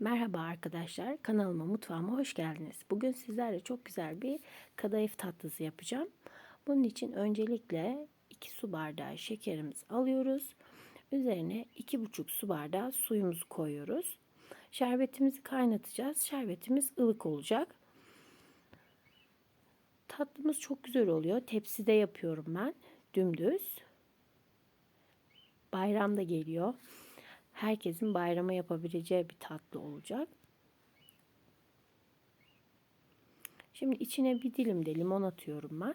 Merhaba arkadaşlar, kanalıma mutfağıma hoş geldiniz. Bugün sizlerle çok güzel bir kadayıf tatlısı yapacağım. Bunun için öncelikle 2 su bardağı şekerimizi alıyoruz. Üzerine 2,5 su bardağı suyumuzu koyuyoruz. Şerbetimizi kaynatacağız. Şerbetimiz ılık olacak. Tatlımız çok güzel oluyor. Tepside yapıyorum ben. Dümdüz. Bayram da geliyor herkesin bayrama yapabileceği bir tatlı olacak. Şimdi içine bir dilim de limon atıyorum ben.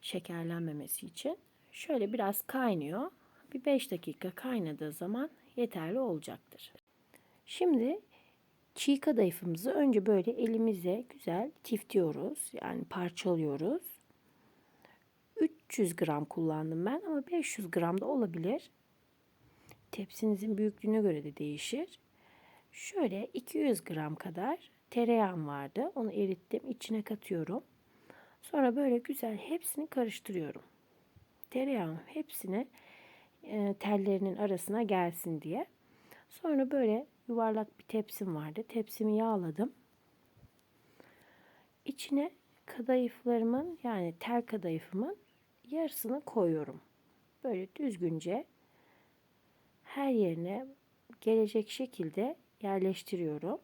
Şekerlenmemesi için. Şöyle biraz kaynıyor. Bir 5 dakika kaynadığı zaman yeterli olacaktır. Şimdi çiğ kadayıfımızı önce böyle elimize güzel tiftiyoruz. Yani parçalıyoruz. 300 gram kullandım ben ama 500 gram da olabilir. Tepsinizin büyüklüğüne göre de değişir. Şöyle 200 gram kadar tereyağım vardı. Onu erittim. içine katıyorum. Sonra böyle güzel hepsini karıştırıyorum. Tereyağım hepsini e, tellerinin arasına gelsin diye. Sonra böyle yuvarlak bir tepsim vardı. Tepsimi yağladım. İçine kadayıflarımın yani tel kadayıfımın yarısını koyuyorum. Böyle düzgünce her yerine gelecek şekilde yerleştiriyorum.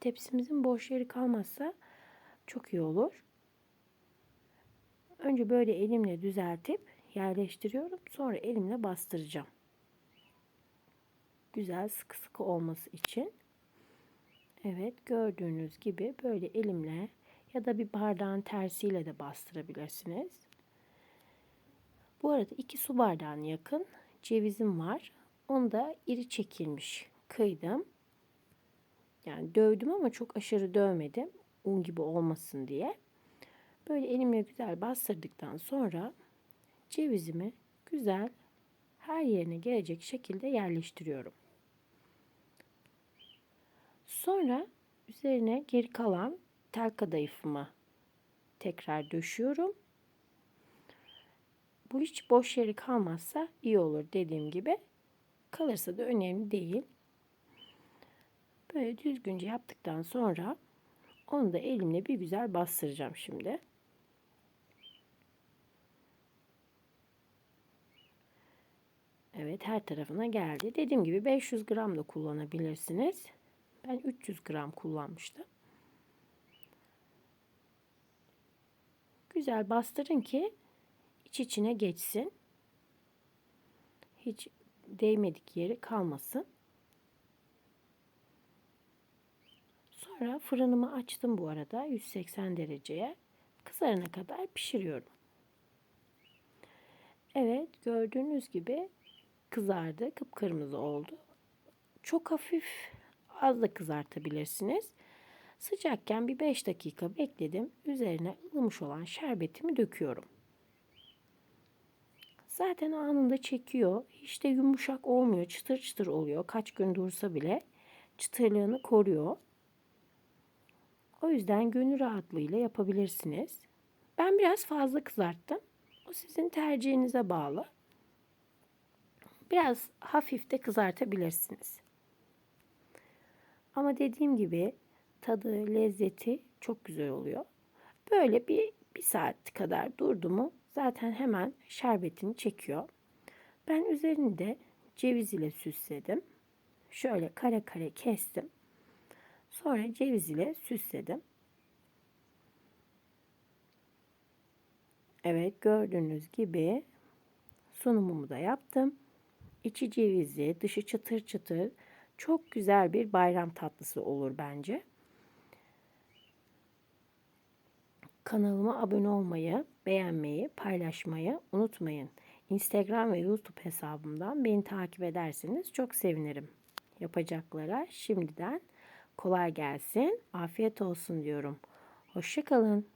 Tepsimizin boş yeri kalmazsa çok iyi olur. Önce böyle elimle düzeltip yerleştiriyorum. Sonra elimle bastıracağım. Güzel sıkı sıkı olması için. Evet gördüğünüz gibi böyle elimle ya da bir bardağın tersiyle de bastırabilirsiniz. Bu arada iki su bardağına yakın cevizim var. Onu da iri çekilmiş kıydım. Yani dövdüm ama çok aşırı dövmedim. Un gibi olmasın diye. Böyle elimle güzel bastırdıktan sonra cevizimi güzel her yerine gelecek şekilde yerleştiriyorum. Sonra üzerine geri kalan tel kadayıfımı tekrar döşüyorum bu hiç boş yeri kalmazsa iyi olur dediğim gibi. Kalırsa da önemli değil. Böyle düzgünce yaptıktan sonra onu da elimle bir güzel bastıracağım şimdi. Evet her tarafına geldi. Dediğim gibi 500 gram da kullanabilirsiniz. Ben 300 gram kullanmıştım. Güzel bastırın ki iç içine geçsin. Hiç değmedik yeri kalmasın. Sonra fırınımı açtım bu arada 180 dereceye. Kızarana kadar pişiriyorum. Evet gördüğünüz gibi kızardı. Kıpkırmızı oldu. Çok hafif az da kızartabilirsiniz. Sıcakken bir 5 dakika bekledim. Üzerine ılımış olan şerbetimi döküyorum. Zaten anında çekiyor. Hiç de yumuşak olmuyor. Çıtır çıtır oluyor. Kaç gün dursa bile çıtırlığını koruyor. O yüzden gönül rahatlığıyla yapabilirsiniz. Ben biraz fazla kızarttım. O sizin tercihinize bağlı. Biraz hafif de kızartabilirsiniz. Ama dediğim gibi tadı, lezzeti çok güzel oluyor. Böyle bir, bir saat kadar durdu mu zaten hemen şerbetini çekiyor. Ben üzerinde ceviz ile süsledim. Şöyle kare kare kestim. Sonra ceviz ile süsledim. Evet gördüğünüz gibi sunumumu da yaptım. İçi cevizli, dışı çıtır çıtır. Çok güzel bir bayram tatlısı olur bence. Kanalıma abone olmayı, beğenmeyi, paylaşmayı unutmayın. Instagram ve YouTube hesabımdan beni takip ederseniz çok sevinirim. Yapacaklara şimdiden kolay gelsin, afiyet olsun diyorum. Hoşçakalın.